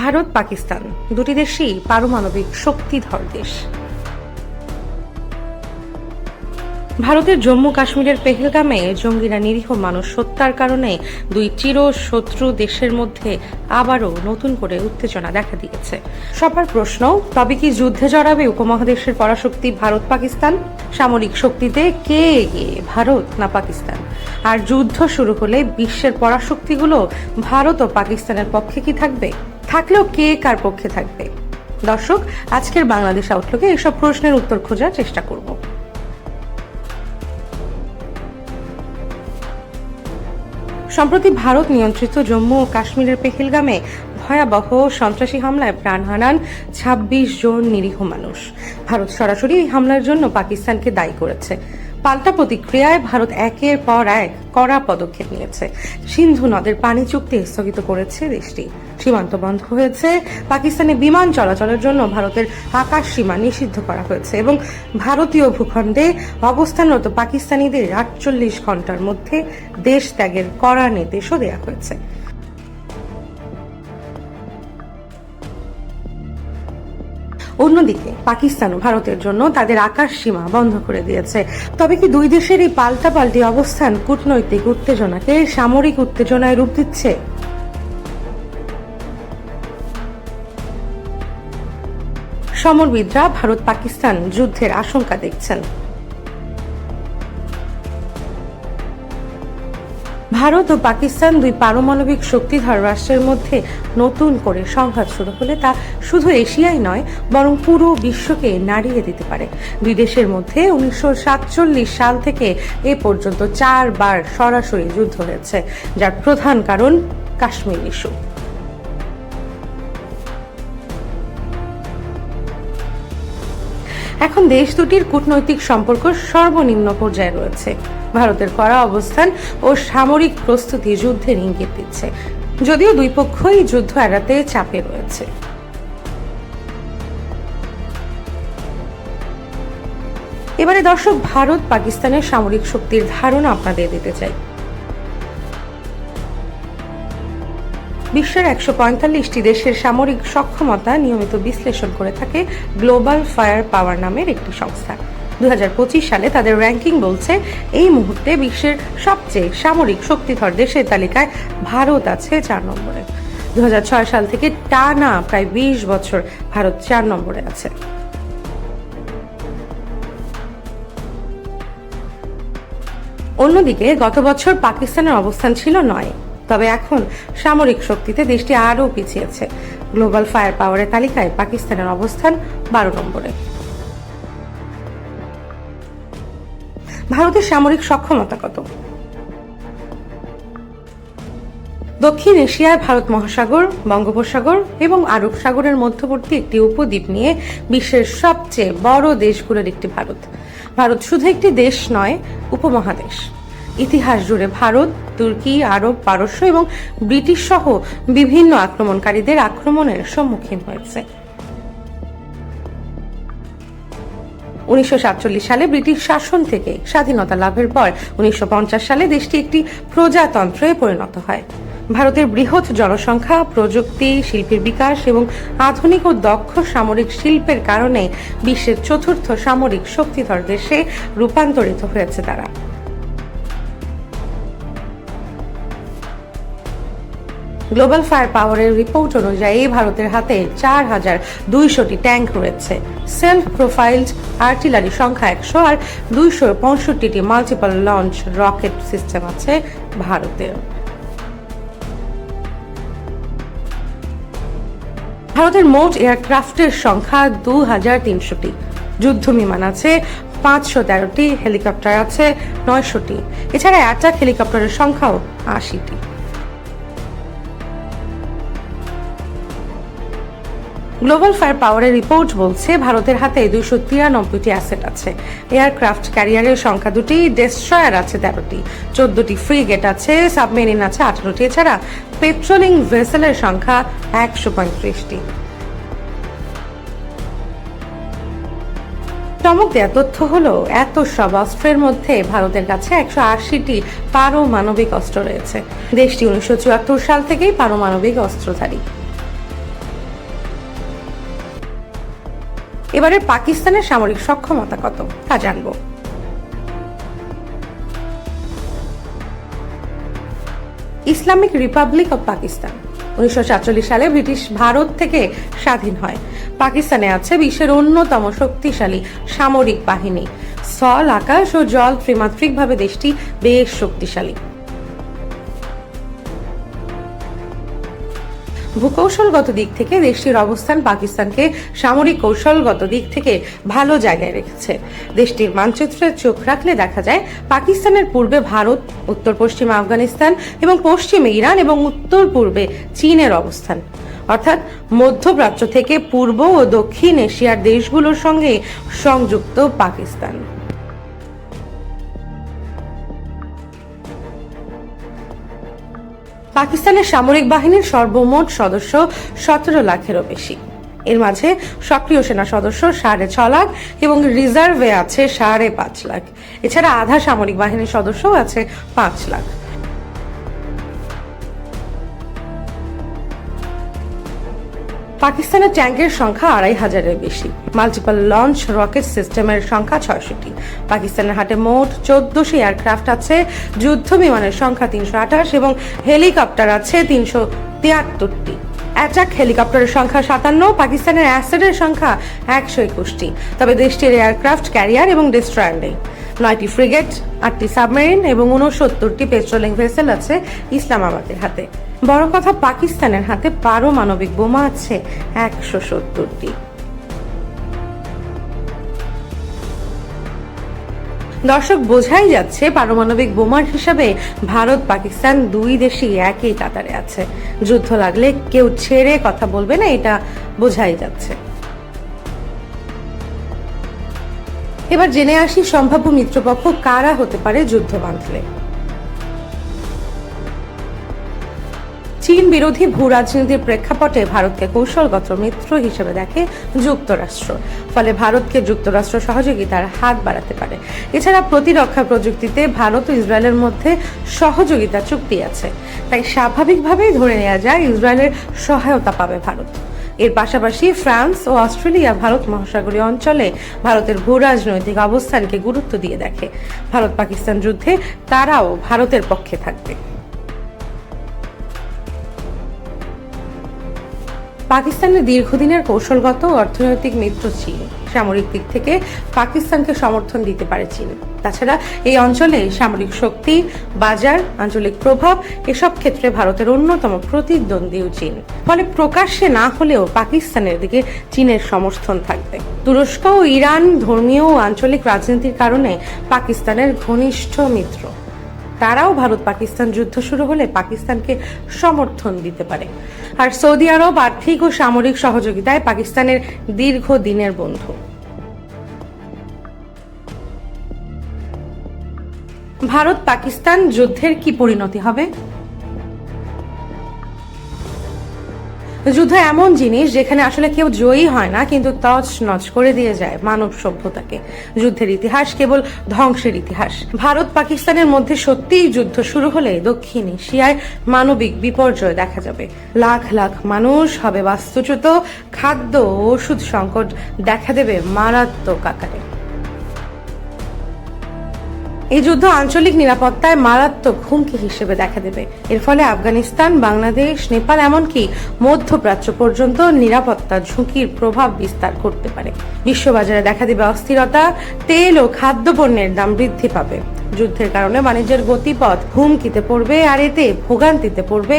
ভারত, পাকিস্তান, দুটি দেশই পারমাণবিক শক্তিধর দেশ। ভারতের জম্মু কাশ্মীরের পেহেলগামে জঙ্গিরা নিরীহ মানুষ হত্যার কারণে দুই চির শত্রু দেশের মধ্যে আবারও নতুন করে উত্তেজনা দেখা দিয়েছে। সবার প্রশ্ন, তবে কি যুদ্ধে জড়াবে উপমহাদেশের পরাশক্তি ভারত, পাকিস্তান? সামরিক শক্তিতে কে এগিয়ে, ভারত না পাকিস্তান? আর যুদ্ধ শুরু হলে বিশ্বের পরাশক্তিগুলো ভারত ও পাকিস্তানের পক্ষে কি থাকবে? থাকলেও কে কার পক্ষে থাকবে? দর্শক, আজকের বাংলাদেশ আউটলুকে এসব প্রশ্নের উত্তর খোঁজার চেষ্টা করব। সম্প্রতি ভারত নিয়ন্ত্রিত জম্মু ও কাশ্মীরের পেহেলগামে ভয়াবহ সন্ত্রাসী হামলায় প্রাণ হারান ছাব্বিশ জন নিরীহ মানুষ। ভারত সরাসরি এই হামলার জন্য পাকিস্তানকে দায়ী করেছে। পাল্টা প্রতিক্রিয়ায় ভারত একের পর এক কড়া পদক্ষেপ নিয়েছে। সিন্ধু নদের পানি চুক্তি স্থগিত করেছে দেশটি। সীমান্ত বন্ধ হয়েছে। পাকিস্তানে বিমান চলাচলের জন্য ভারতের আকাশ সীমা নিষিদ্ধ করা হয়েছে এবং ভারতীয় ভূখণ্ডে অবস্থানরত পাকিস্তানিদের আটচল্লিশ ঘণ্টার মধ্যে দেশ ত্যাগের কড়া নির্দেশও দেওয়া হয়েছে। অন্যদিকে পাকিস্তানও ভারতের জন্য তাদের আকাশ সীমা বন্ধ করে দিয়েছে। তবে কি দুই দেশের এই পাল্টাপাল্টি অবস্থান কূটনৈতিক উত্তেজনাকে সামরিক উত্তেজনায় রূপ দিচ্ছে? সমরবিদরা ভারত পাকিস্তান যুদ্ধের আশঙ্কা দেখছেন। ভারত ও পাকিস্তান দুই পারমাণবিক শক্তিধর রাষ্ট্রের মধ্যে নতুন করে সংঘাত শুরু হলে তা শুধু এশিয়াই নয়, বরং পুরো বিশ্বকে নাড়িয়ে দিতে পারে। দুই দেশের মধ্যে উনিশশো সাতচল্লিশ সাল থেকে এ পর্যন্ত চারবার সরাসরি যুদ্ধ হয়েছে, যার প্রধান কারণ কাশ্মীর ইস্যু এখন দেশ দুটির কূটনৈতিক সম্পর্ক সর্বনিম্ন পর্যায়ে রয়েছে। ভারতের কড়া অবস্থান ও সামরিক প্রস্তুতি যুদ্ধের ইঙ্গিত দিচ্ছে। যদিও দুই পক্ষই যুদ্ধ এড়াতে চাপে রয়েছে। এবারে দর্শক, ভারত পাকিস্তানের সামরিক শক্তির ধারণা আপনাদের দিতে চাই। বিশ্বের একশো পঁয়তাল্লিশটি দেশের সামরিক সক্ষমতা নিয়মিত বিশ্লেষণ করে থাকে গ্লোবাল ফায়ার পাওয়ার নামের একটি সংস্থা। দু হাজার পঁচিশ সালে তাদের র্যাঙ্কিং বলছে, এই মুহূর্তে বিশ্বের সবচেয়ে সামরিক শক্তিধর দেশের তালিকায় ভারত আছে চার নম্বরে। দু হাজার ছয় সাল থেকে টানা প্রায় বিশ বছর ভারত চার নম্বরে আছে। অন্যদিকে গত বছর পাকিস্তানের অবস্থান ছিল নয়। তবে এখন সামরিক শক্তিতে দেশটি আরও পিছিয়েছে। গ্লোবাল ফায়ার পাওয়ারের তালিকায় পাকিস্তানের অবস্থান বারো নম্বরে। ভারতের সামরিক সক্ষমতা কত? দক্ষিণ এশিয়ায় ভারত মহাসাগর, বঙ্গোপসাগর এবং আরব সাগরের মধ্যবর্তী একটি উপদ্বীপ নিয়ে বিশ্বের সবচেয়ে বড় দেশগুলোর একটি ভারত। ভারত শুধু একটি দেশ নয়, উপমহাদেশ। ইতিহাস জুড়ে ভারত, তুর্কি, আরব, পারস্য এবং ব্রিটিশ সহ বিভিন্ন আক্রমণকারীদের আক্রমণের সম্মুখীন হয়েছে। উনিশশো সাতচল্লিশ সালে ব্রিটিশ শাসন থেকে স্বাধীনতা লাভের পর উনিশশো পঞ্চাশ সালে দেশটি একটি প্রজাতন্ত্রে পরিণত হয়। ভারতের বৃহৎ জনসংখ্যা, প্রযুক্তি, শিল্পের বিকাশ এবং আধুনিক ও দক্ষ সামরিক শিল্পের কারণে বিশ্বের চতুর্থ সামরিক শক্তিধর দেশে রূপান্তরিত হয়েছে তারা। গ্লোবাল ফায়ার পাওয়ারের রিপোর্ট অনুযায়ী ভারতের হাতে চার হাজার দুইশোটি ট্যাঙ্ক রয়েছে। সেলফ প্রোফাইলড আর্টিলারি সংখ্যা একশো আর দুইশো পঁয়ষট্টিটি মাল্টিপল লঞ্চ রকেট সিস্টেম আছে ভারতের ভারতের মোট এয়ারক্রাফটের সংখ্যা দু হাজার তিনশোটি। যুদ্ধ বিমান আছে পাঁচশো তেরোটি হেলিকপ্টার আছে নয়শোটি। এছাড়া অ্যাটাক হেলিকপ্টারের সংখ্যাও আশিটি। গ্লোবাল ফায়ার পাওয়ারের রিপোর্ট বলছে ভারতের হাতে দুইশো তিরানব্বইটি অ্যাসেট আছে। এয়ারক্রাফট ক্যারিয়ারের সংখ্যা দুটি, ডেস্ট্রয়ার আছে তেরোটি। চোদ্দটি ফ্রিগেট আছে, সাবমেরিন আছে আঠারোটি। এছাড়া পেট্রোলিং ভেসেলের সংখ্যা একশো পঁয়ত্রিশটি। চমক দেয়া তথ্য হলো, এত সব অস্ত্রের মধ্যে ভারতের কাছে একশো আশিটি পারমাণবিক অস্ত্র রয়েছে। দেশটি উনিশশো চুয়াত্তর সাল থেকেই পারমাণবিক অস্ত্রধারী। এবারে পাকিস্তানের সামরিক সক্ষমতা কত, তা জানব। ইসলামিক রিপাবলিক অব পাকিস্তান, উনিশশো সাতচল্লিশ সালে ব্রিটিশ ভারত থেকে স্বাধীন হয়। পাকিস্তানে আছে বিশ্বের অন্যতম শক্তিশালী সামরিক বাহিনী। স্থল, আকাশ ও জল ত্রিমাত্রিকভাবে দেশটি বেশ শক্তিশালী। ভূকৌশলগত দিক থেকে দেশটির অবস্থান পাকিস্তানকে সামরিক কৌশলগত দিক থেকে ভালো জায়গায় রেখেছে। দেশটির মানচিত্রে চোখ রাখলে দেখা যায়, পাকিস্তানের পূর্বে ভারত, উত্তর পশ্চিমে আফগানিস্তান এবং পশ্চিমে ইরান এবং উত্তর পূর্বে চীনের অবস্থান। অর্থাৎ মধ্যপ্রাচ্য থেকে পূর্ব ও দক্ষিণ এশিয়ার দেশগুলোর সঙ্গে সংযুক্ত পাকিস্তান। পাকিস্তানের সামরিক বাহিনীর সর্বমোট সদস্য সতেরো লাখেরও বেশি। এর মাঝে সক্রিয় সেনা সদস্য সাড়ে ছ লাখ এবং রিজার্ভে আছে সাড়ে পাঁচ লাখ। এছাড়া আধা সামরিক বাহিনীর সদস্যও আছে পাঁচ লাখ। পাকিস্তানের ট্যাঙ্কের সংখ্যা আড়াই হাজারের বেশি। মাল্টিপল লঞ্চ রকেট সিস্টেমের সংখ্যা ছয়শটি পাকিস্তানের হাটে মোট চোদ্দশো এয়ারক্রাফট আছে, যুদ্ধ বিমানের সংখ্যা তিনশো আঠাশ এবং হেলিকপ্টার আছে তিনশো তিয়াত্তরটি। অ্যাটাক হেলিকপ্টারের সংখ্যা সাতান্ন, পাকিস্তানের অ্যাসেডের সংখ্যা একশো একুশটি। তবে দেশটির এয়ারক্রাফট, ক্যারিয়ার এবং ডিস্ট্রয়ার নেই। নয়টি ফ্রিগেট, আটটি সাবমেরিন এবং উনসত্তরটি পেট্রোলিং ভেসেল আছে ইসলামাবাদের হাতে। বড় কথা, পাকিস্তানের হাতে পারমাণবিক বোমা আছে একশো সত্তরটি। দর্শক, বোঝাই যাচ্ছে পারমাণবিক বোমার হিসাবে ভারত, পাকিস্তান দুই দেশই একই কাতারে আছে। যুদ্ধ লাগলে কেউ ছেড়ে কথা বলবে না, এটা বোঝাই যাচ্ছে। এবার জেনে আসি, সম্ভাব্য মিত্রপক্ষ কারা হতে পারে যুদ্ধ বাঁধলে। চীন বিরোধী ভূ রাজনীতির প্রেক্ষাপটে ভারতকে কৌশলগত মিত্র হিসেবে দেখে যুক্তরাষ্ট্র। ফলে ভারতকে যুক্তরাষ্ট্র সহযোগিতার হাত বাড়াতে পারে। এছাড়া প্রতিরক্ষা প্রযুক্তিতে ভারত ও ইসরায়েলের মধ্যে সহযোগিতা চুক্তি আছে। তাই স্বাভাবিকভাবেই ধরে নেওয়া যায় ইসরায়েলের সহায়তা পাবে ভারত। এর পাশাপাশি ফ্রান্স ও অস্ট্রেলিয়া ভারত মহাসাগরীয় অঞ্চলে ভারতের ভূ রাজনৈতিক অবস্থানকে গুরুত্ব দিয়ে দেখে। ভারত পাকিস্তান যুদ্ধে তারাও ভারতের পক্ষে থাকবে। পাকিস্তানের দীর্ঘদিনের কৌশলগত অর্থনৈতিক মিত্র চীন। সামরিক দিক থেকে পাকিস্তানকে সমর্থন দিতে পারে চীন। তাছাড়া এই অঞ্চলে সামরিক শক্তি, বাজার, আঞ্চলিক প্রভাব এসব ক্ষেত্রে ভারতের অন্যতম প্রতিদ্বন্দ্বীও চীন। ফলে প্রকাশ্যে না হলেও পাকিস্তানের দিকে চীনের সমর্থন থাকবে। তুরস্ক ও ইরান ধর্মীয় ও আঞ্চলিক রাজনীতির কারণে পাকিস্তানের ঘনিষ্ঠ মিত্র। তারাও ভারত পাকিস্তান যুদ্ধ শুরু হলে পাকিস্তানকে সমর্থন দিতে পারে। আর সৌদি আরব আর্থিক ও সামরিক সহযোগিতায় পাকিস্তানের দীর্ঘ দিনের বন্ধু। ভারত পাকিস্তান যুদ্ধের কি পরিণতি হবে? যুদ্ধ এমন জিনিস যেখানে আসলে কেউ জয়ী হয় না, কিন্তু তছ নচ করে দিয়ে যায় মানব সভ্যতাকে। যুদ্ধের ইতিহাস কেবল ধ্বংসের ইতিহাস। ভারত পাকিস্তানের মধ্যে সত্যিই যুদ্ধ শুরু হলে দক্ষিণ এশিয়ায় মানবিক বিপর্যয় দেখা যাবে। লাখ লাখ মানুষ হবে বাস্তুচ্যুত, খাদ্য ও ওষুধ সংকট দেখা দেবে মারাত্মক আকারে। এই যুদ্ধ আঞ্চলিক নিরাপত্তায় মারাত্মক হুমকি হিসেবে দেখা দেবে। এর ফলে আফগানিস্তান, বাংলাদেশ, নেপাল এমনকি মধ্যপ্রাচ্য পর্যন্ত নিরাপত্তা ঝুঁকির প্রভাব বিস্তার করতে পারে। বিশ্ববাজারে দেখা দেবে অস্থিরতা, তেল ও খাদ্যপণ্যের দাম বৃদ্ধি পাবে। যুদ্ধের কারণে বাণিজ্যের গতিপথ হুমকিতে পড়বে আর এতে ভোগান্তিতে পড়বে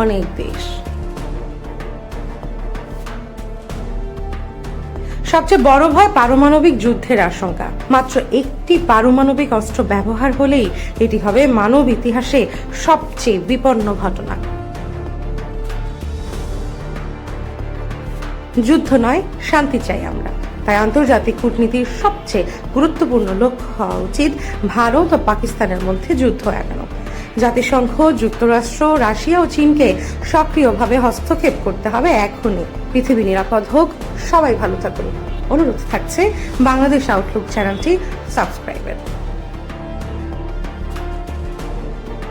অনেক দেশ। সবচেয়ে বড় ভয় পারমাণবিক যুদ্ধের আশঙ্কা। মাত্র একটি পারমাণবিক অস্ত্র ব্যবহার হলেই এটি হবে মানব ইতিহাসে সবচেয়ে বিপন্ন ঘটনা। যুদ্ধ নয়, শান্তি চাই আমরা। তাই আন্তর্জাতিক কূটনীতির সবচেয়ে গুরুত্বপূর্ণ লক্ষ্য হওয়া উচিত ভারত ও পাকিস্তানের মধ্যে যুদ্ধ এড়ানো। জাতিসংঘ, যুক্তরাষ্ট্র, রাশিয়া ও চীনকে সক্রিয়ভাবে হস্তক্ষেপ করতে হবে এখনই। পৃথিবী নিরাপদ হোক, সবাই ভালো থাকুন। অনুরোধ থাকছে বাংলাদেশ আউটলুক চ্যানেলটি সাবস্ক্রাইবের।